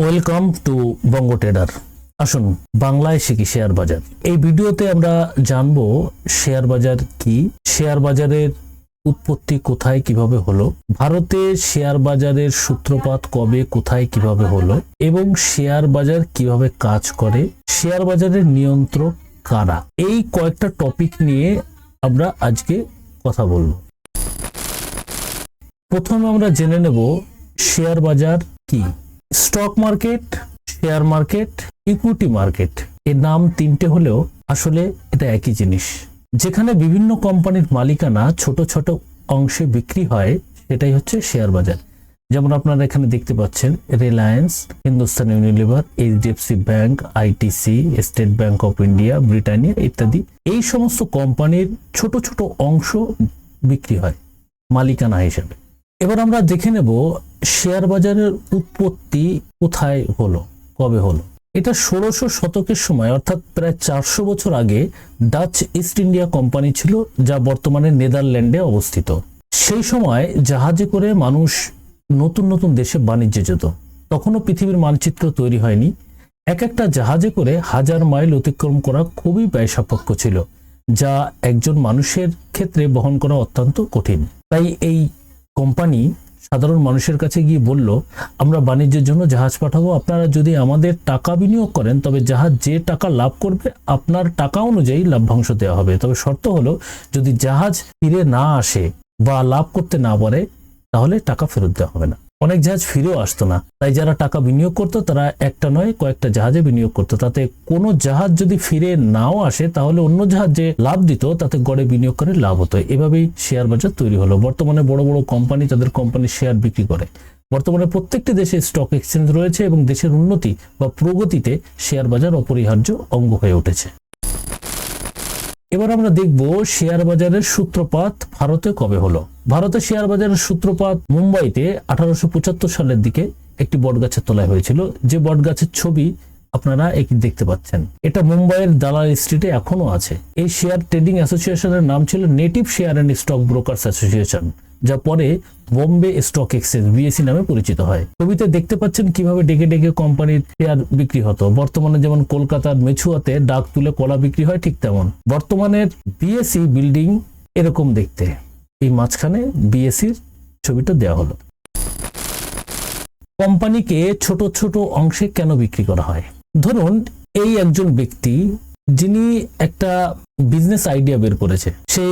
Welcome to Banga tedder আসুন, বাংলায় শিখি শেয়ার বাজার। এই ভিডিওতে আমরা জানব শেয়ার বাজার কি, শেয়ার বাজারের উৎপত্তি কোথায় কীভাবে হলো, ভারতে শেয়ার বাজারের সূত্রপাত কবে, কোথায় কীভাবে হলো, এবং শেয়ার বাজার কীভাবে কাজ করে, শেয়ার বাজারের নিয়ন্ত্রক কারা? এই কয়েকটা টপিক নিয়ে আমরা আজকে কথা বলব। প্রথমে আমরা জেনে নেব শেয়ার বাজার কি। Stock market share market equity market এর নাম তিনটে হলেও আসলে এটা একই জিনিস। যেখানে বিভিন্ন কোম্পানির মালিকানা ছোট ছোট অংশে বিক্রি হয়, সেটাই হচ্ছে শেয়ার বাজার। যেমন আপনারা এখানে দেখতে পাচ্ছেন Reliance Hindustan Unilever HDFC bank ITC State Bank of India Britannia ইত্যাদি। এই সমস্ত কোম্পানির ছোট ছোট অংশ বিক্রি হয়, মালিকানা হিসেবে। এবার আমরা দেখে নেব শেয়ার বাজারের উৎপত্তি কোথায় হলো, কবে হলো। এটা ষোলোশো শতকের সময়, অর্থাৎ প্রায় চারশো বছর আগে, ডাচ ইস্ট ইন্ডিয়া কোম্পানি ছিল যা বর্তমানে নেদারল্যান্ডে অবস্থিত। সেই সময় জাহাজে করে মানুষ নতুন নতুন দেশে বাণিজ্যে যেত। তখনও পৃথিবীর মানচিত্র তৈরি হয়নি। এক একটা জাহাজে করে হাজার মাইল অতিক্রম করা খুবই ব্যয়সাপেক্ষ ছিল, যা একজন মানুষের ক্ষেত্রে বহন করা অত্যন্ত কঠিন। তাই এই কোম্পানি সাধারণ মানুষের কাছে গিয়ে বলল, আমরা বাণিজ্যের জন্য জাহাজ পাঠাবো। আপনারা যদি আমাদের টাকা বিনিয়োগ করেন, তবে জাহাজ যে টাকা লাভ করবে, আপনার টাকা অনুযায়ী লাভ্যাংশ দেওয়া হবে। তবে শর্ত হলো, যদি জাহাজ ফিরে না আসে বা লাভ করতে না পারে, তাহলে টাকা ফেরত দেওয়া হবে না। অনেক জাহাজ ফিরেও আসতো না। তাই যারা টাকা বিনিয়োগ করতো, তারা একটা নয়, কয়েকটা জাহাজে বিনিয়োগ করতো। তাতে কোনো জাহাজ যদি ফিরে নাও আসে, তাহলে অন্য জাহাজ যে লাভ দিত, তাতে গড়ে বিনিয়োগ করে লাভ হতো। এভাবেই শেয়ার বাজার তৈরি হলো। বর্তমানে বড় বড় কোম্পানি তাদের কোম্পানির শেয়ার বিক্রি করে। বর্তমানে প্রত্যেকটি দেশে স্টক এক্সচেঞ্জ রয়েছে এবং দেশের উন্নতি বা প্রগতিতে শেয়ার বাজার অপরিহার্য অঙ্গ হয়ে উঠেছে। এবার আমরা দেখব শেয়ার বাজারের সূত্রপাত ভারতে কবে হলো। ভারতের শেয়ার বাজারের সূত্রপাত মুম্বাইতে আঠারোশো পঁচাত্তর সালের দিকে একটি বটগাছের তলায় হয়েছিল। যে বটগাছের ছবি আপনারা এক দেখতে পাচ্ছেন, এটা মুম্বাইয়ের দালাল স্ট্রিটে এখনও আছে। এই শেয়ার ট্রেডিং অ্যাসোসিয়েশনের নাম ছিল native share and stock brokers association. যা পরে বোম্বে স্টক এক্সচেঞ্জ বিএসসি নামে পরিচিত হয়। ছবিতে দেখতে পাচ্ছেন কীভাবে ডেকে ডেকে কোম্পানির শেয়ার বিক্রি হতো। বর্তমানে যেমন কলকাতার মেছুয়াতে ডাক তুলে কলা বিক্রি হয় ঠিক তেমন। বর্তমানের বিএসসি বিল্ডিং এরকম দেখতে। এই মাঝখানে বিএসসির ছবিটা দেওয়া হলো। কোম্পানিকে ছোট ছোট অংশে কেন বিক্রি করা হয়? ধরুন, এই একজন ব্যক্তি যিনি একটা বিজনেস আইডিয়া বের করেছে। সেই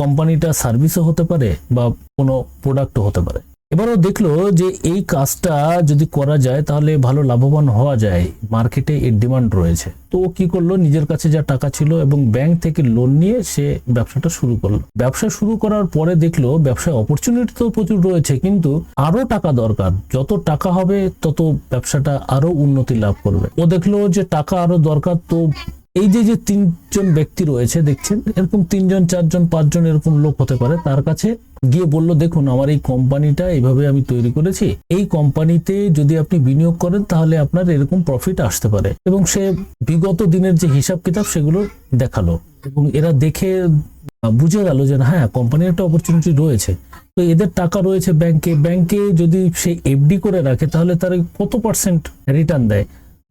কোম্পানিটা সার্ভিসও হতে পারে বা কোনো প্রোডাক্টও হতে পারে। এবারও দেখল যে এই কাজটা যদি করা যায়, তাহলে ভালো লাভবান হওয়া যায়। মার্কেটে এর ডিমান্ড রয়েছে। তো ও কি করল? নিজের কাছে যা টাকা ছিল এবং ব্যাংক থেকে লোন নিয়ে সে ব্যবসাটা শুরু করল। ব্যবসা শুরু করার পরে দেখল ব্যবসায় অপরচুনিটি তো প্রচুর রয়েছে, কিন্তু আরও টাকা দরকার। যত টাকা হবে, তত ব্যবসাটা আরও উন্নতি লাভ করবে। ও দেখল যে টাকা আরও দরকার, তো এই যে যে তিনজন ব্যক্তি রয়েছে, দেখছেন? এরকম তিনজন, চারজন, পাঁচজন এরকম লোক হতে পারে। তার কাছে গিয়ে বলল, দেখুন, আমার এই কোম্পানিটা এইভাবে আমি তৈরি করেছি। এই কোম্পানিতে যদি আপনি বিনিয়োগ করেন, তাহলে আপনার এরকম প্রফিট আসতে পারে। এবং সে বিগত দিনের যে হিসাব কিতাব, সেগুলো দেখাল। এবং এরা দেখে বুঝে গেল যে হ্যাঁ কোম্পানির একটা অপরচুনিটি রয়েছে। তো এদের টাকা রয়েছে ব্যাংকে। ব্যাংকে যদি সে এফডি করে রাখে, তাহলে তার কত পার্সেন্ট রিটার্ন দেয়?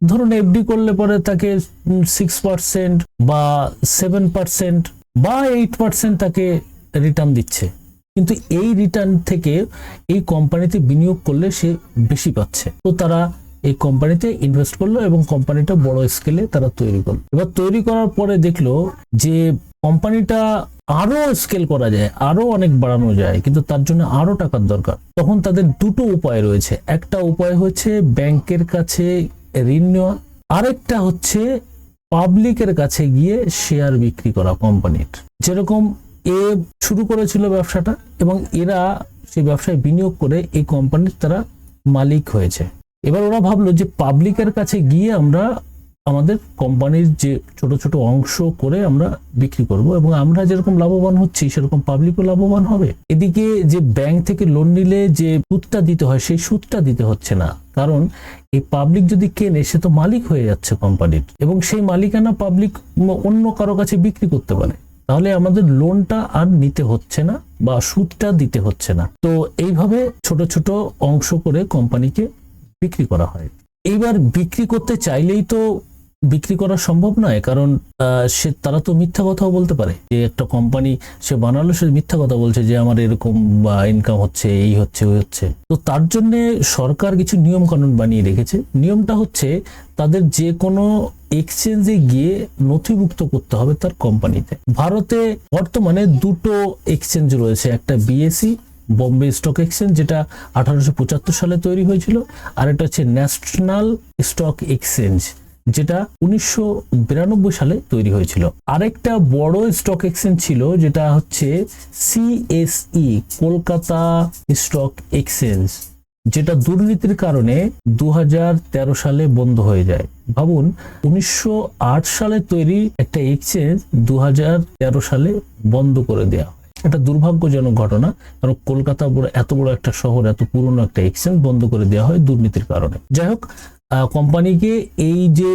ধরুন এফডি করলে পরে তাকে সিক্স পার্সেন্ট বা সেভেন পার্সেন্ট বা এইট পার্সেন্ট তাকে রিটার্ন দিচ্ছে। কিন্তু এই রিটার্ন থেকে এই কোম্পানিতে বিনিয়োগ করলে সে বেশি পাচ্ছে। তো তারা এই কোম্পানিতে ইনভেস্ট করল এবং কোম্পানিটা বড় স্কেলে তারা তৈরি করল। এবার তৈরি করার পরে দেখল যে কোম্পানিটা আরও স্কেল করা যায়, আরও অনেক বাড়ানো যায়, কিন্তু তার জন্য আরও টাকার দরকার। তখন তাদের দুটো উপায় রয়েছে। একটা উপায় হচ্ছে ব্যাংকের কাছে ঋণ নেওয়া আরেকটা হচ্ছে পাবলিকের কাছে গিয়ে শেয়ার বিক্রি করা কোম্পানির। যেরকম এ শুরু করেছিল ব্যবসাটা এবং এরা সেই ব্যবসায় বিনিয়োগ করে এই কোম্পানির তারা মালিক হয়েছে। এবার ওরা ভাবলো যে পাবলিকের কাছে গিয়ে আমরা আমাদের কোম্পানির যে ছোট ছোট অংশ করে আমরা বিক্রি করব এবং আমরা যেরকম লাভবান হচ্ছি, সেরকম পাবলিকও লাভবান হবে। এদিকে যে ব্যাংক থেকে লোন নিলে যে সুদটা দিতে হয়, সেই সুদটা দিতে হচ্ছে না। কারণ এই পাবলিক যদি কেনে, সে তো মালিক হয়ে যাচ্ছে কোম্পানির এবং সেই মালিকানা পাবলিক অন্য কারও কাছে বিক্রি করতে পারে। তাহলে আমাদের লোনটা আর নিতে হচ্ছে না বা সুদটা দিতে হচ্ছে না। তো এইভাবে ছোট ছোট অংশ করে কোম্পানিকে বিক্রি করা হয়। এইবার বিক্রি করতে চাইলেই তো বিক্রি করা সম্ভব নয়, কারণ সে, তারা তো মিথ্যা কথাও বলতে পারে। যে একটা কোম্পানি সে বানালো, সে মিথ্যা কথা বলছে যে আমার এরকম ইনকাম হচ্ছে, এই হচ্ছে, ওই হচ্ছে। তো তার জন্য সরকার কিছু নিয়ম কানুন বানিয়ে রেখেছে। নিয়মটা হচ্ছে, তাদের যে কোনো এক্সচেঞ্জে গিয়ে নথিভুক্ত করতে হবে তার কোম্পানিতে ভারতে বর্তমানে দুটো এক্সচেঞ্জ রয়েছে, একটা বিএসসি বম্বে স্টক এক্সচেঞ্জ যেটা আঠারোশো পঁচাত্তর সালে তৈরি হয়েছিল, আর একটা হচ্ছে ন্যাশনাল স্টক এক্সচেঞ্জ যেটা উনিশশো বিরানব্বই সালে তৈরি হয়েছিল। আরেকটা বড় স্টক এক্সচেঞ্জ ছিল, যেটা হচ্ছে সিএসই কলকাতা স্টক এক্সচেঞ্জ যেটা দুর্নীতির কারণে দু সালে বন্ধ হয়ে যায়। ভাবুন, উনিশশো আট সালে তৈরি একটা এক্সচেঞ্জ দু হাজার তেরো সালে বন্ধ করে হয়। এটা দুর্ভাগ্যজনক ঘটনা, কারণ কলকাতা বড়, এত বড় একটা শহর, এত পুরনো একটা এক্সচেঞ্জ বন্ধ করে দেওয়া হয় দুর্নীতির কারণে। যাই হোক কোম্পানিকে এই যে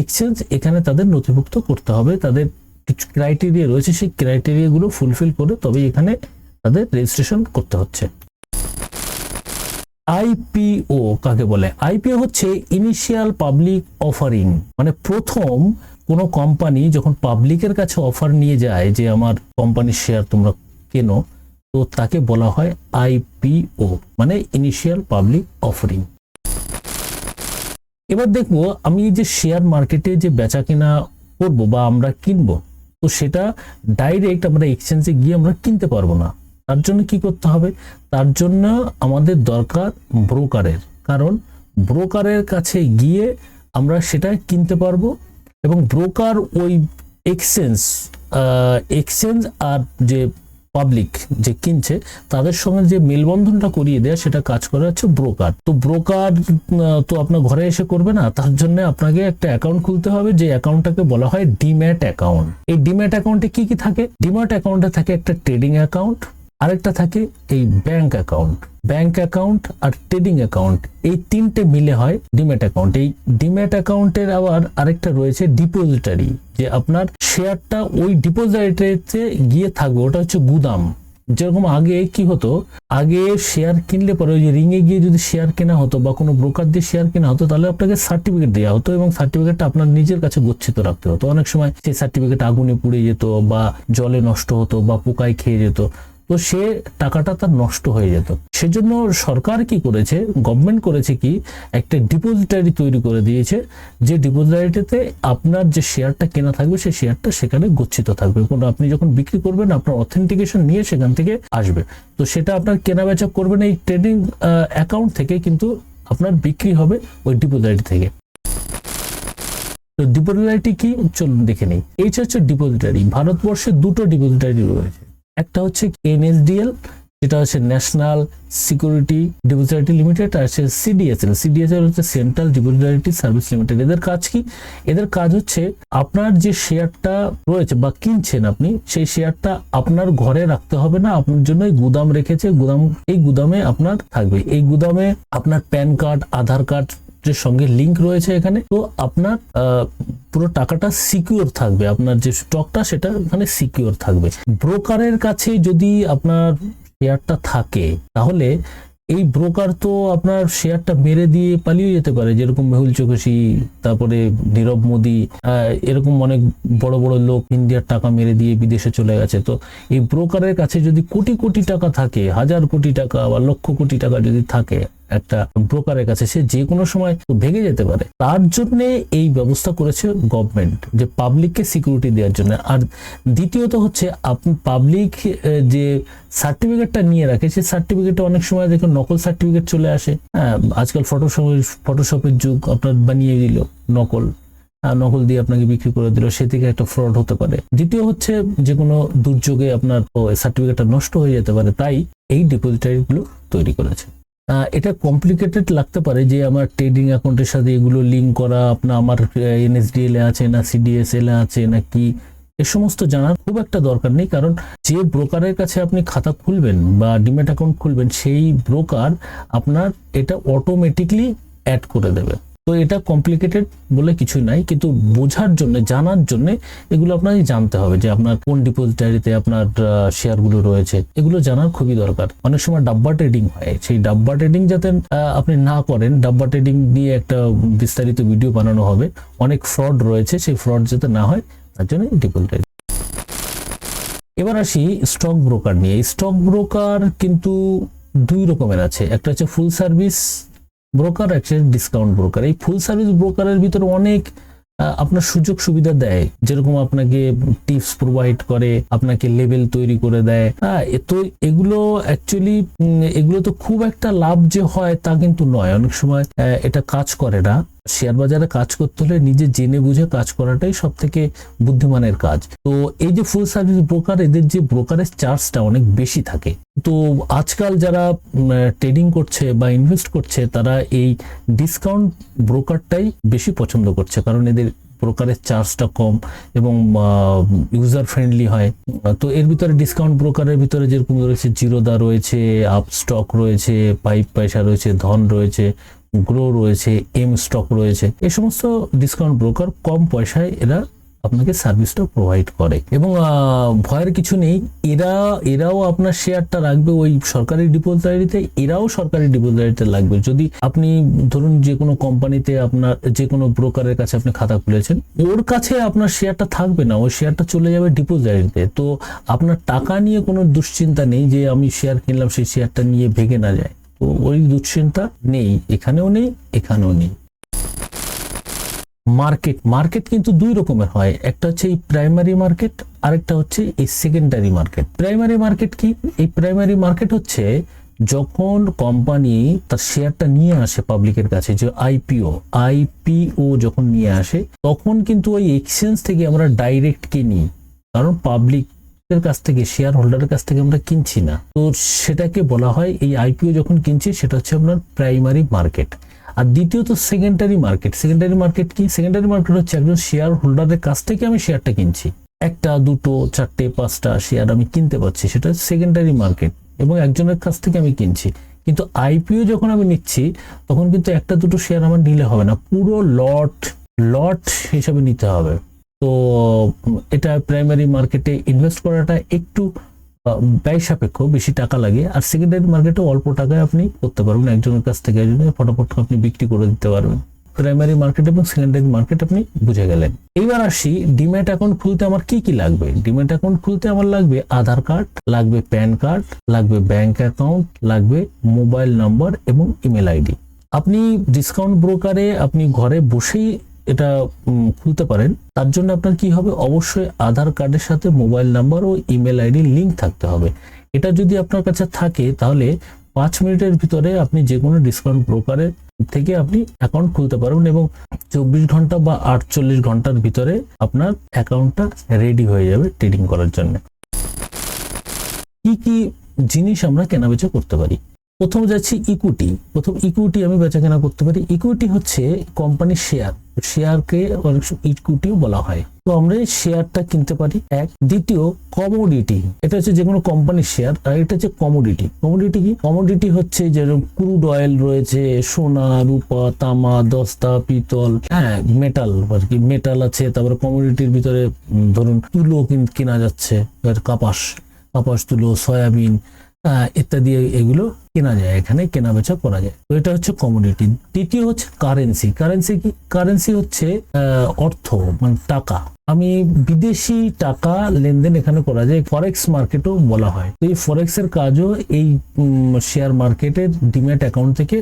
এক্সচেঞ্জ এখানে তাদের নথিভুক্ত করতে হবে। তাদের কিছু ক্রাইটেরিয়া রয়েছে, সেই ক্রাইটেরিয়াগুলো ফুলফিল করে তবে এখানে তাদের রেজিস্ট্রেশন করতে হচ্ছে। আইপিও কাকে বলে? আইপিও হচ্ছে ইনিশিয়াল পাবলিক অফারিং মানে প্রথম কোনো কোম্পানি যখন পাবলিকের কাছে অফার নিয়ে যায় যে, আমার কোম্পানির শেয়ার তোমরা কেনো? তো তাকে বলা হয় আইপিও মানে ইনিশিয়াল পাবলিক অফারিং এবার দেখব আমি এই যে শেয়ার মার্কেটে যে বেচা কেনা করব বা আমরা কিনবো, তো সেটা ডাইরেক্ট আমরা এক্সচেঞ্জে গিয়ে আমরা কিনতে পারব না। তার জন্য কি করতে হবে? তার জন্য আমাদের দরকার ব্রোকারের কারণ ব্রোকারের কাছে গিয়ে আমরা সেটা কিনতে পারব এবং ব্রোকার ওই এক্সচেঞ্জ এক্সচেঞ্জ আর যে পাবলিক যে কিনছে, তাদের সঙ্গে যে মেলবন্ধনটা করিয়ে দেয়, সেটা কাজ করে হচ্ছে ব্রোকার তো ব্রোকার তো আপনার ঘরে এসে করবে না, তার জন্য আপনাকে একটা অ্যাকাউন্ট খুলতে হবে, যে অ্যাকাউন্টটাকে বলা হয় ডিম্যাট অ্যাকাউন্ট এই ডিম্যাট অ্যাকাউন্টে কি কি থাকে? ডিম্যাট অ্যাকাউন্টে থাকে একটা ট্রেডিং অ্যাকাউন্ট আরেকটা থাকে এই ব্যাংক অ্যাকাউন্ট ব্যাংক অ্যাকাউন্ট আর ট্রেডিং অ্যাকাউন্ট এই তিনটে মিলে হয় ডিম্যাট অ্যাকাউন্ট এই ডিম্যাট অ্যাকাউন্টের আবার আরেকটা রয়েছে ডিপোজিটারি যে আপনার শেয়ারটা ওই ডিপোজিটারিতে গিয়ে থাকবে, ওটা হচ্ছে গুদাম। যেরকম আগে কি হতো, আগে শেয়ার কিনলে পরে ওই যে রিংয়ে গিয়ে যদি শেয়ার কেনা হতো বা কোনো ব্রোকার দিয়ে শেয়ার কেনা হতো, তাহলে আপনাকে সার্টিফিকেট দেওয়া হতো এবং সার্টিফিকেটটা আপনার নিজের কাছে গচ্ছিত রাখতে হতো। অনেক সময় সেই সার্টিফিকেট আগুনে পুড়ে যেত বা জলে নষ্ট হতো বা পোকায় খেয়ে যেত। তো সে টাকাটা তার নষ্ট হয়ে যেত। সেজন্য সরকার কি করেছে গভর্নমেন্ট করেছে কি, একটা ডিপোজিটারি তৈরি করে দিয়েছে, যে ডিপোজিটারিতে আপনার যে শেয়ারটা কেনা থাকবে, সেই শেয়ারটা সেখানে গচ্ছিত থাকবে। কোনো আপনি যখন বিক্রি করবেন, আপনার অথেন্টিকেশন নিয়ে সেখান থেকে আসবে। তো সেটা আপনার কেনা বেচা করবেন এই ট্রেডিং অ্যাকাউন্ট থেকে কিন্তু আপনার বিক্রি হবে ওই ডিপোজিটারি থেকে। তো ডিপোজিটারি কি? চলুন দেখে নেই। এই হচ্ছে ডিপোজিটারি ভারতবর্ষে দুটো ডিপোজিটারি রয়েছে। একটা হচ্ছে এনএসডিএল, যেটা হচ্ছে ন্যাশনাল সিকিউরিটি ডিপোজিটারি লিমিটেড, আর হচ্ছে সিডিএসএল। সিডিএসএল হচ্ছে সেন্ট্রাল ডিপোজিটারি সার্ভিস লিমিটেড। এদের কাজ কি? এদের কাজ হচ্ছে আপনার যে শেয়ারটা রয়েছে বা কিনছেন আপনি, সেই শেয়ারটা আপনার ঘরে রাখতে হবে না, আপনার জন্য গুদাম রেখেছে, গুদাম, এই গুদামে আপনার থাকবে। এই গুদামে আপনার প্যান কার্ড, আধার কার্ড যে সঙ্গে লিংক রয়েছে এখানে, তো আপনার পুরো টাকাটা সিকিউর থাকবে। আপনার যে স্টকটা সেটা ওখানে সিকিউর থাকবে। ব্রোকারের কাছে যদি আপনার শেয়ারটা থাকে, তাহলে এই ব্রোকার তো আপনার শেয়ারটা মেরে দিয়ে পালিয়ে যেতে পারে। যেরকম মেহুল চোখসি তারপরে নীরব মোদি এরকম অনেক বড় বড় লোক ইন্ডিয়ার টাকা মেরে দিয়ে বিদেশে চলে গেছে। তো এই ব্রোকারের কাছে যদি কোটি কোটি টাকা থাকে, হাজার কোটি টাকা বা লক্ষ কোটি টাকা যদি থাকে একটা ব্রোকারের কাছে সে যে কোনো সময় ভেঙে যেতে পারে। তার জন্য এই ব্যবস্থা করেছে গভর্নমেন্ট যে পাবলিককে সিকিউরিটি দেওয়ার জন্য। আর দ্বিতীয়ত হচ্ছে, আপনি পাবলিক যে সার্টিফিকেটটা নিয়ে রাখে, সেই সার্টিফিকেটটা অনেক সময় দেখুন নকল সার্টিফিকেট চলে আসে। হ্যাঁ আজকাল ফটোশপ ফটোশপের যুগ, আপনার বানিয়ে দিল নকল। নকল দিয়ে আপনাকে বিক্রি করে দিল, সে থেকে একটা ফ্রড হতে পারে। দ্বিতীয় হচ্ছে, যে কোনো দুর্যোগে আপনার সার্টিফিকেটটা নষ্ট হয়ে যেতে পারে, তাই এই ডিপোজিটারি গুলো তৈরি করেছে। এটা কমপ্লিকেটেড লাগতে পারে যে আমার ট্রেডিং অ্যাকাউন্টের সাথে এগুলো লিঙ্ক করা, আপনার আমার এনএসডিএল এ আছে না সিডিএসএল এ আছে না কি এ সমস্ত জানার খুব একটা দরকার নেই। কারণ যে ব্রোকারের কাছে আপনি খাতা খুলবেন বা ডিমেট অ্যাকাউন্ট খুলবেন, সেই ব্রোকার আপনার এটা অটোমেটিকলি অ্যাড করে দেবে। তো এটা কমপ্লিকেটেড বলে কিছুই নাই, কিন্তু বোঝার জন্য, জানার জন্য এগুলো আপনাকে জানতে হবে যে আপনার কোন ডিপোজিটারিতে আপনার শেয়ারগুলো রয়েছে। এগুলো জানার খুবই দরকার। অনেক সময় ডাব্বা ট্রেডিং হয়। সেই ডাব্বা ট্রেডিং যাতে আপনি না করেন, ডাব্বা ট্রেডিং নিয়ে একটা বিস্তারিত ভিডিও বানানো হবে। অনেক ফ্রড রয়েছে, সেই ফ্রড যাতে না হয়, তার জন্য ডিপোজিটারি এবার আসি স্টক ব্রোকার নিয়ে। স্টক ব্রোকার কিন্তু দুই রকমের আছে। একটা হচ্ছে full service broker actually discount broker এই ফুল সার্ভিস ব্রোকারের ভিতরে অনেক আপনার সুযোগ সুবিধা দেয়। যেরকম আপনাকে টিপস প্রোভাইড করে, আপনাকে লেভেল তৈরি করে দেয়। হ্যাঁ তো এগুলো অ্যাকচুয়ালি এগুলো তো খুব একটা লাভ যে হয় তা কিন্তু নয়। অনেক সময় এটা কাজ করে না। শেয়ার বাজারে কাজ করতে হলে নিজে জেনে বুঝে কাজ করাটাই সব থেকে বুদ্ধিমানের কাজ। তো এই যে ফুল সার্ভিস ব্রোকার এদের যে ব্রোকারের চার্জটা অনেক বেশি থাকে। তো আজকাল যারা ট্রেডিং করছে বা ইনভেস্ট করছে, তারা এই ডিসকাউন্ট ব্রোকারটাই বেশি পছন্দ করছে। কারণ এদের ব্রোকারের চার্জটা কম এবং ইউজার ফ্রেন্ডলি হয়। তো এর ভিতরে ডিসকাউন্ট ব্রোকারের ভিতরে যেরকম রয়েছে জিরোদা রয়েছে আপ স্টক রয়েছে পাইপ পয়সা রয়েছে ধন রয়েছে গ্রো রয়েছে এম স্টক রয়েছে। এ সমস্ত ডিসকাউন্ট ব্রোকার কম পয়সায় এরা আপনাকে সার্ভিসটা প্রোভাইড করে। এবং ভয়ের কিছু নেই, এরা, এরাও আপনার শেয়ারটা রাখবে ওই সরকারি ডিপোজিটারিতে এরাও সরকারি ডিপোজিটারিতে লাগবে। যদি আপনি ধরুন যে কোনো কোম্পানিতে আপনার, যে কোনো ব্রোকারের কাছে আপনি খাতা খুলেছেন, ওর কাছে আপনার শেয়ারটা থাকবে না, ওই শেয়ারটা চলে যাবে ডিপোজিটারিতে তো আপনার টাকা নিয়ে কোনো দুশ্চিন্তা নেই যে আমি শেয়ার কিনলাম, সেই শেয়ারটা নিয়ে ভেঙে না যায়। তো ওই দুশ্চিন্তা নেই, এখানেও নেই এখানেও নেই। মার্কেট মার্কেট কিন্তু দুই রকমের হয়। একটা হচ্ছে এই প্রাইমারি মার্কেট, আরেকটা হচ্ছে এই সেকেন্ডারি মার্কেট। প্রাইমারি মার্কেট কি? এই প্রাইমারি মার্কেট হচ্ছে যখন কোম্পানি তার শেয়ারটা নিয়ে আসে পাবলিকের কাছে, যে আইপিও আইপিও যখন নিয়ে আসে, তখন কিন্তু ওই এক্সচেঞ্জ থেকে আমরা ডাইরেক্ট কিনি। কারণ পাবলিক কাছ থেকে শেয়ার হোল্ডারের কাছ থেকে আমরা কিনছি না। তো সেটাকে বলা হয় এই আইপিও যখন কিনছি, সেটা হচ্ছে আপনার প্রাইমারি মার্কেট। আর দ্বিতীয়ত সেকেন্ডারি মার্কেট সেকেন্ডারি মার্কেট কি? সেকেন্ডারি মার্কেট হচ্ছে একজন শেয়ার হোল্ডারের কাছ থেকে আমি শেয়ারটা কিনছি। একটা, দুটো, চারটে, পাঁচটা শেয়ার আমি কিনতে পারছি, সেটা সেকেন্ডারি মার্কেট এবং একজনের কাছ থেকে আমি কিনছি। কিন্তু আইপিও যখন আমি নিচ্ছি, তখন কিন্তু একটা, দুটো শেয়ার আমার নিলে হবে না। পুরো লট লট হিসাবে নিতে হবে। তো এটা প্রাইমারি মার্কেটে ইনভেস্ট করাটা একটু ব্যয় সাপেক্ষ বেশি টাকা লাগে, আর সেকেন্ডারি মার্কেটে অল্প টাকায় আপনি করতে পারবেন, একজনের কাছ থেকে একজনের ফটাফট আপনি বিক্রি করে দিতে পারবেন। প্রাইমারি মার্কেট এবং সেকেন্ডারি মার্কেট আপনি বুঝে গেলেন। এইবার আসি ডিম্যাট অ্যাকাউন্ট খুলতে আমার কি কি লাগবে? ডিম্যাট অ্যাকাউন্ট খুলতে আমার লাগবে আধার কার্ড লাগবে প্যান কার্ড লাগবে ব্যাংক অ্যাকাউন্ট লাগবে মোবাইল নাম্বার এবং ইমেল আইডি আপনি ডিসকাউন্ট ব্রোকারে আপনি ঘরে বসেই এটা খুলতে পারেন। তার জন্য আপনার কি হবে? অবশ্যই আধার কার্ডের সাথে মোবাইল নাম্বার ও ইমেল আইডি লিংক থাকতে হবে। এটা যদি আপনার কাছে থাকে, তাহলে পাঁচ মিনিটের ভিতরে আপনি যে কোনো ডিসকাউন্ট ব্রোকারের থেকে আপনি অ্যাকাউন্ট খুলতে পারবেন এবং চব্বিশ ঘণ্টা বা আটচল্লিশ ঘণ্টার ভিতরে আপনার অ্যাকাউন্টটা রেডি হয়ে যাবে ট্রেডিং করার জন্য। কি কি জিনিস আমরা কেনাবেচা করতে পারি? প্রথম যাচ্ছি ইকুইটি প্রথম ইকুইটি আমি বেচা কেনা করতে পারি। ইকুইটি হচ্ছে কোম্পানির শেয়ার শেয়ারকে অনেক ইকুইটিও বলা হয়। তো আমরা শেয়ারটা কিনতে পারি। এক। দ্বিতীয় কমোডিটি এটা হচ্ছে যে কোনো কোম্পানির শেয়ার আর এটা হচ্ছে কমোডিটি কমোডিটি কি? কমোডিটি হচ্ছে যেরকম ক্রুড অয়েল রয়েছে, সোনা, রূপা, তামা, দস্তা, পিতল হ্যাঁ মেটাল আর কি। মেটাল আছে, তারপরে কমোডিটির ভিতরে ধরুন তুলো কিন- যাচ্ছে কাপাস। কাপাস, তুলো, সয়াবিন ইত্যাদি এগুলো কেনা যায়, এখানে কেনা বেচা করা যায়। তো এটা হচ্ছে কমোডিটি দ্বিতীয় হচ্ছে কারেন্সি কারেন্সি কি? কারেন্সি হচ্ছে অর্থ মানে টাকা। আমি বিদেশি টাকা লেনদেন এখানে করা যায় ফরেক্স মার্কেটও বলা হয়। তো এই ফরেক্স এর কাজও এই শেয়ার মার্কেটের ডিম্যাট অ্যাকাউন্ট থেকে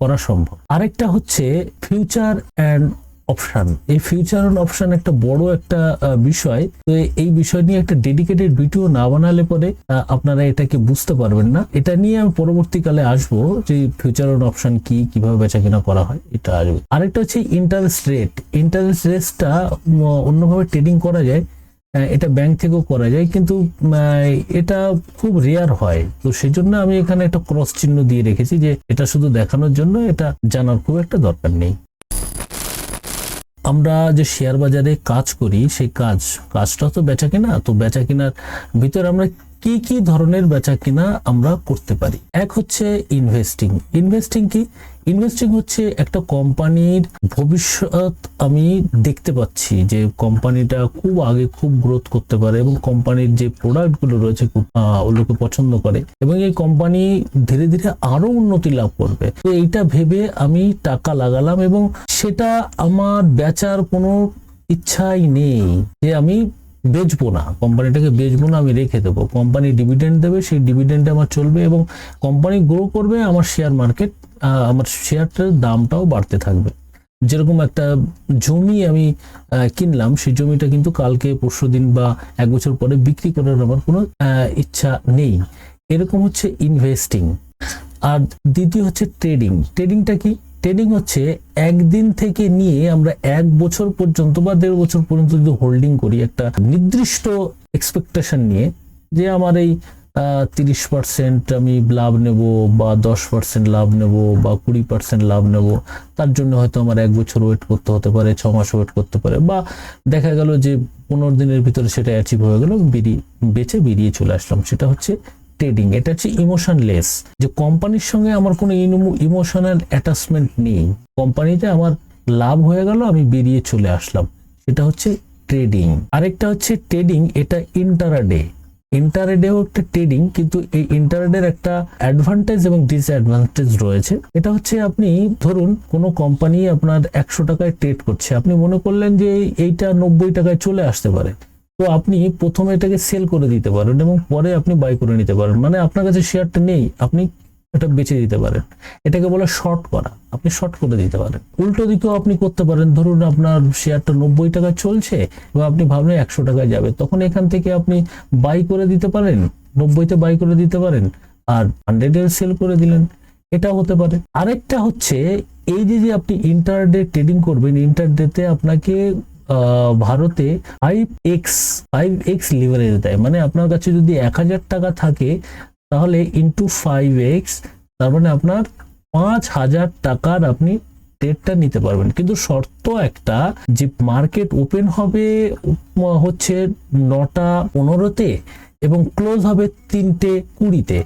করা সম্ভব। আরেকটা হচ্ছে ফিউচার অ্যান্ড অপশন এই ফিউচার অ্যান্ড অপশন একটা বড় একটা বিষয়। তো এই বিষয় নিয়ে একটা ডেডিকেটেড ভিডিও না বানালে পরে আপনারা এটাকে বুঝতে পারবেন না। এটা নিয়ে আমি পরবর্তীকালে আসব যে ফিউচার অ্যান্ড অপশন কি, কীভাবে বেচা কেনা করা হয়, এটা আসবে। আরেকটা হচ্ছে ইন্টারেস্ট রেট ইন্টারেস্ট রেটটা অন্যভাবে ট্রেডিং করা যায় এটা ব্যাংক থেকেও করা যায়, কিন্তু এটা খুব রেয়ার হয়। তো সেই জন্য আমি এখানে একটা ক্রস চিহ্ন দিয়ে রেখেছি যে এটা শুধু দেখানোর জন্য, এটা জানার খুব একটা দরকার নেই। আমরা যে শেয়ার বাজারে কাজ করি, সেই কাজ, কাজটা তো বেচা কেনা, তো বেচা কেনার ভিতরে আমরা কি কি ধরনের বেচা কিনা আমরা করতে পারি? এক হচ্ছে ইনভেস্টিং ইনভেস্টিং কি? ইনভেস্টিং হচ্ছে একটা কোম্পানির ভবিষ্যৎ আমি দেখতে পাচ্ছি যে কোম্পানিটা খুব আগে খুব গ্রোথ করতে পারে এবং কোম্পানির যে প্রোডাক্টগুলো রয়েছে খুব লোকে পছন্দ করে এবং এই কোম্পানি ধীরে ধীরে আরও উন্নতি লাভ করবে। তো এইটা ভেবে আমি টাকা লাগালাম এবং সেটা আমার বেচার কোনো ইচ্ছাই নেই যে আমি বেচবো না, কোম্পানিটাকে বেচবো না, আমি রেখে দেবো। কোম্পানি ডিভিডেন্ড দেবে, সেই ডিভিডেন্ড আমার চলবে এবং কোম্পানি গ্রো করবে, আমার শেয়ার মার্কেট আমার শেয়ারটার দামটাও বাড়তে থাকবে। যেরকম একটা জমি আমি কিনলাম, সেই জমিটা কিন্তু কালকে, পরশু দিন বা এক বছর পরে বিক্রি করার আমার কোনো ইচ্ছা নেই। এরকম হচ্ছে ইনভেস্টিং আর দ্বিতীয় হচ্ছে ট্রেডিং ট্রেডিংটা কি? ট্রেডিং হচ্ছে একদিন থেকে নিয়ে আমরা এক বছর পর্যন্ত বা দেড় বছর পর্যন্ত যদি হোল্ডিং করি একটা নির্দিষ্ট এক্সপেকটেশন নিয়ে যে আমার এই তিরিশ পার্সেন্ট আমি লাভ নেব বা দশ পার্সেন্ট লাভ নেব বা কুড়ি পার্সেন্ট লাভ নেব, তার জন্য হয়তো আমার এক বছর ওয়েট করতে হতে পারে, ছ মাস ওয়েট করতে পারে বা দেখা গেল যে পনেরো দিনের ভিতরে সেটা অ্যাচিভ হয়ে গেল, বেরিয়ে, বেঁচে বেরিয়ে চলে আসলাম। সেটা হচ্ছে ট্রেডিং এটা হচ্ছে ইমোশনলেস যে কোম্পানির সঙ্গে আমার কোনো ইমোশনাল অ্যাটাচমেন্ট নেই। কোম্পানিতে আমার লাভ হয়ে গেল, আমি বেরিয়ে চলে আসলাম। এটা হচ্ছে ট্রেডিং আরেকটা হচ্ছে ট্রেডিং এটা ইন্টারাডে ইন্টারডেও একটা ট্রেডিং কিন্তু এই ইন্টারডের একটা অ্যাডভান্টেজ এবং ডিসঅ্যাডভান্টেজ রয়েছে। এটা হচ্ছে আপনি, ধরুন, কোনো কোম্পানি আপনার একশো টাকায় ট্রেড করছে। আপনি মনে করলেন যে এইটা নব্বই টাকায় চলে আসতে পারে। তো আপনি প্রথমে এটাকে সেল করে দিতে পারেন এবং পরে আপনি বাই করে নিতে পারেন। মানে আপনার কাছে শেয়ারটা নেই, আপনি এটা বেচে দিতে পারেন। এটাকে বলে শর্ট করা। আপনি শর্ট করে দিতে পারেন। উল্টো দিকেও আপনি করতে পারেন। ধরুন আপনার শেয়ারটা নব্বই টাকায় চলছে এবং আপনি ভাবলেন একশো টাকায় যাবে, তখন এখান থেকে আপনি বাই করে দিতে পারেন। নব্বইতে বাই করে দিতে পারেন। আর হান্ড্রেডের সেল করে দিলেন। এটা হতে পারে। আরেকটা হচ্ছে, এই যে যে আপনি ইন্টারডে ট্রেডিং করবেন ইন্টারডেতে আপনাকে ভারতে five x five x leverage দেয় মানে আপনার কাছে যদি এক হাজার টাকা থাকে, তাহলে ইন্টু ফাইভ এক্স তার মানে আপনার পাঁচ হাজার টাকার আপনি ট্রেডটা নিতে পারবেন। কিন্তু শর্ত একটা, যে মার্কেট ওপেন হবে হচ্ছে নটা পনেরোতে এবং ক্লোজ হবে তিনটে কুড়িতে।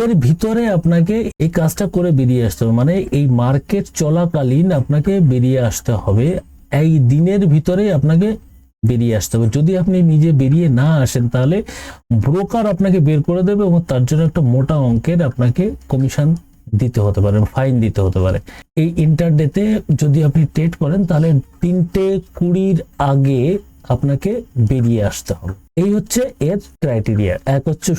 এর ভিতরে আপনাকে এই কাজটা করে বেরিয়ে আসতে হবে। মানে এই মার্কেট চলাকালীন আপনাকে বেরিয়ে আসতে হবে। এই দিনের ভিতরে আপনাকে বেরিয়ে আসতে হবে। যদি আপনি নিজে বেরিয়ে না আসেন, তাহলে ব্রোকার আপনাকে বের করে দেবে এবং তার জন্য একটা মোটা অঙ্কের আপনাকে কমিশন দিতে হতে পারে ফাইন দিতে হতে পারে। এই ইন্টারডেতে যদি আপনি ট্রেড করেন, তাহলে তিনটে কুড়ির আগে আপনাকে বেরিয়ে আসতে হবে। এই হচ্ছে এর ক্রাইটেরিয়া এক হচ্ছে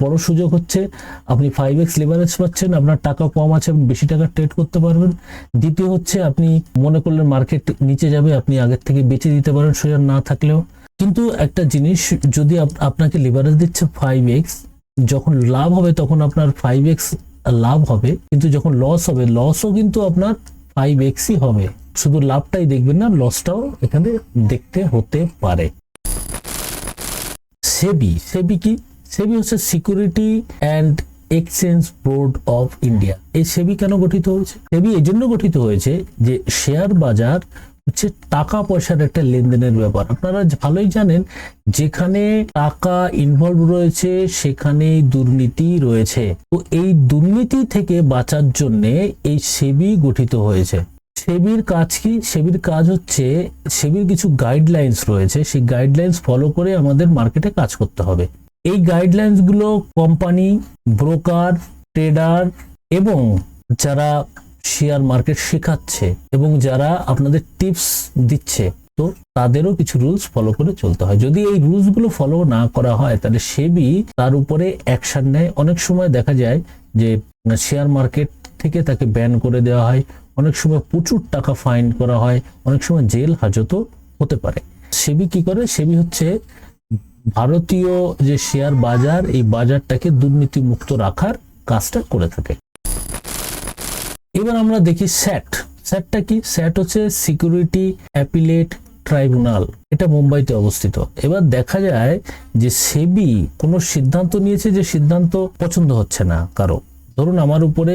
বড় সুযোগ হচ্ছে আপনি ফাইভ এক্স লিভারেজ পাচ্ছেন, আপনার টাকা কম আছে বেশি টাকা ট্রেড করতে পারবেন। দ্বিতীয় হচ্ছে আপনি মনে করলেন মার্কেট নিচে যাবে, আপনি আগের থেকে বেঁচে দিতে পারেন শেয়ার না থাকলেও। কিন্তু একটা জিনিস, যদি আপ- আপনাকে লিভারেজ দিচ্ছে ফাইভ এক্স যখন লাভ হবে তখন আপনার ফাইভ এক্স লাভ হবে, কিন্তু যখন লস হবে লসও কিন্তু আপনার ফাইভ এক্সই হবে। শুধু লাভটাই দেখবেন না লসটাও এখানে দেখতে হতে পারে। সেবি সেবি কি? সেবি হচ্ছে security and exchange board of India এই সেবি কেন গঠিত হয়েছে? সেবি এই জন্য গঠিত হয়েছে যে শেয়ার বাজার হচ্ছে টাকা পয়সার একটা লেনদেনের ব্যাপার। আপনারা ভালোই জানেন, যেখানে টাকা ইনভলভ রয়েছে সেখানে দুর্নীতি রয়েছে। তো এই দুর্নীতি থেকে বাঁচার জন্য এই সেবি গঠিত হয়েছে। সেবির কাজ কি? সেবির কাজ হচ্ছে, সেবির কিছু গাইডলাইন্স রয়েছে। সেই গাইডলাইন্স ফলো করে আমাদের মার্কেটে কাজ করতে হবে। এই গাইডলাইন্সগুলো কোম্পানি ব্রোকার ট্রেডার এবং যারা শেয়ার মার্কেট শেখাচ্ছে এবং যারা আপনাদের টিপস দিচ্ছে, তো তাদেরও কিছু রুলস ফলো করে চলতে হয়। যদি এই রুলসগুলো ফলো না করা হয়, তাহলে সেবি তার উপরে অ্যাকশন নেয়। অনেক সময় দেখা যায় যে শেয়ার মার্কেট থেকে তাকে ব্যান করে দেওয়া হয়। অনেক সময় প্রচুর টাকা ফাইন করা হয়, অনেক সময় জেল হাজতও হতে পারে। সেবি কি করে? সেবি হচ্ছে ভারতীয় যে শেয়ার বাজার, এই বাজারটাকে দুর্নীতি মুক্ত রাখার কাজটা করে থাকে। এবার আমরা দেখি স্যাট। স্যাটটা কি? স্যাট হচ্ছে সিকিউরিটি অ্যাপিলেট ট্রাইব্যুনাল। এটা মুম্বাইতে অবস্থিত। এবার দেখা যায় যে সেবি কোনো সিদ্ধান্ত নিয়েছে যে সিদ্ধান্ত পছন্দ হচ্ছে না কারও। ধরুন আমার উপরে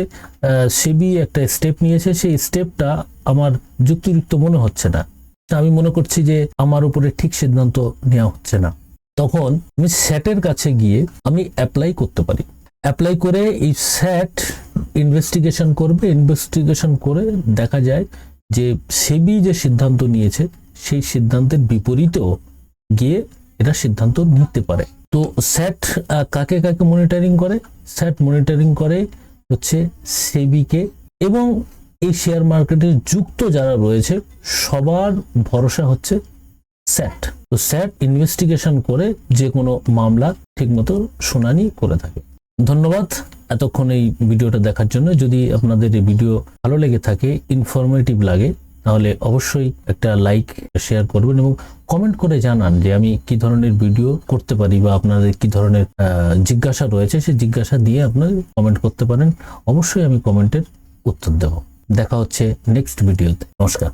সেবি একটা স্টেপ নিয়েছে, সেই স্টেপটা আমার যুক্তিযুক্ত মনে হচ্ছে না। আমি মনে করছি যে আমার উপরে ঠিক সিদ্ধান্ত নেওয়া হচ্ছে না। তখন আমি স্যাটের কাছে গিয়ে আমি অ্যাপ্লাই করতে পারি। অ্যাপ্লাই করে এই স্যাট ইনভেস্টিগেশন করবে ইনভেস্টিগেশন করে দেখা যায় যে সেবি যে সিদ্ধান্ত নিয়েছে, সেই সিদ্ধান্তের বিপরীতেও গিয়ে এটা সিদ্ধান্ত নিতে পারে। তো স্যাট কাকে কাকে মনিটরিং করে? স্যাট মনিটরিং করে হচ্ছে সেবিকে এবং এই শেয়ার মার্কেটে যুক্ত যারা রয়েছে, সবার ভরসা হচ্ছে স্যাট তো স্যাট ইনভেস্টিগেশন করে যে কোনো মামলা ঠিকমতো শুনানি করে থাকে। ধন্যবাদ এতক্ষণ এই ভিডিওটা দেখার জন্য। যদি আপনাদের এই ভিডিও ভালো লেগে থাকে ইনফরমেটিভ লাগে তাহলে অবশ্যই একটা লাইক শেয়ার করবেন এবং কমেন্ট করে জানান যে আমি কি ধরনের ভিডিও করতে পারি বা আপনাদের কি ধরনের জিজ্ঞাসা রয়েছে, সেই জিজ্ঞাসা দিয়ে আপনারা কমেন্ট করতে পারেন। অবশ্যই আমি কমেন্টের উত্তর দেব। দেখা হচ্ছে নেক্সট ভিডিওতে নমস্কার।